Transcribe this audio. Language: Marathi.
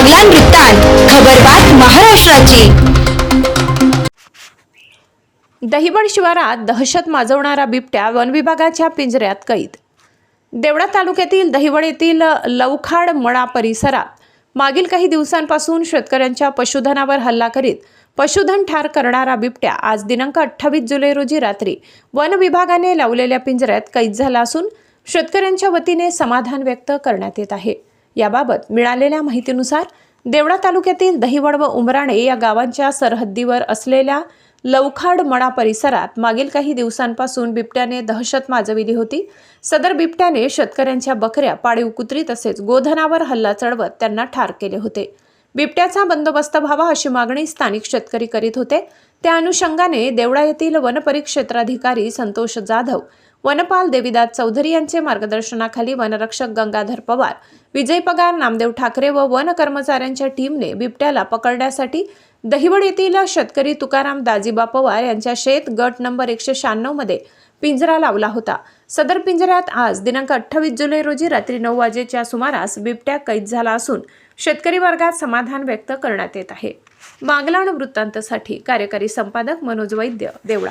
बागलान वृत्तांत खबरबात महाराष्ट्राची. दहिवड शिवारात दहशत माजवणारा बिबट्या वन विभागाच्या पिंजऱ्यात कैद. देवळा तालुक्यातील दहिवड येथील लवखाड मळा परिसरात मागील काही दिवसांपासून शेतकऱ्यांच्या पशुधनावर हल्ला करीत पशुधन ठार करणारा बिबट्या आज दिनांक अठ्ठावीस जुलै रोजी रात्री वन विभागाने लावलेल्या पिंजऱ्यात कैद झाला असून शेतकऱ्यांच्या वतीने समाधान व्यक्त करण्यात येत आहे. याबाबत मिळालेल्या माहितीनुसार देवळा तालुक्यातील दहिवड व उमराणे या गावांच्या सरहद्दीवर असलेल्या लवखाड मळा परिसरात मागील काही दिवसांपासून बिबट्याने दहशत माजविली होती. सदर बिबट्याने शेतकऱ्यांच्या बकऱ्या पाळीव कुत्री तसेच गोधनावर हल्ला चढवत त्यांना ठार केले होते. बिबट्याचा बंदोबस्त व्हावा अशी मागणी स्थानिक शेतकरी करीत होते. त्या अनुषंगाने देवळा येथील वनपरिक्षेत्राधिकारी संतोष जाधव वनपाल देविदास चौधरी यांचे मार्गदर्शनाखाली वनरक्षक गंगाधर पवार विजय पगार नामदेव ठाकरे व वन कर्मचाऱ्यांच्या टीमने बिबट्याला पकडण्यासाठी दहिवड येथील शेतकरी तुकाराम दाजीबा पवार यांच्या शेत गट नंबर एकशे शहाण्णवमध्ये पिंजरा लावला होता. सदर पिंजऱ्यात आज दिनांक अठ्ठावीस जुलै रोजी रात्री नऊ वाजेच्या सुमारास बिबट्या कैद झाला असून शेतकरी वर्गात समाधान व्यक्त करण्यात येत आहे. मागलाण वृत्तांतसाठी कार्यकारी संपादक मनोज वैद्य देवळा.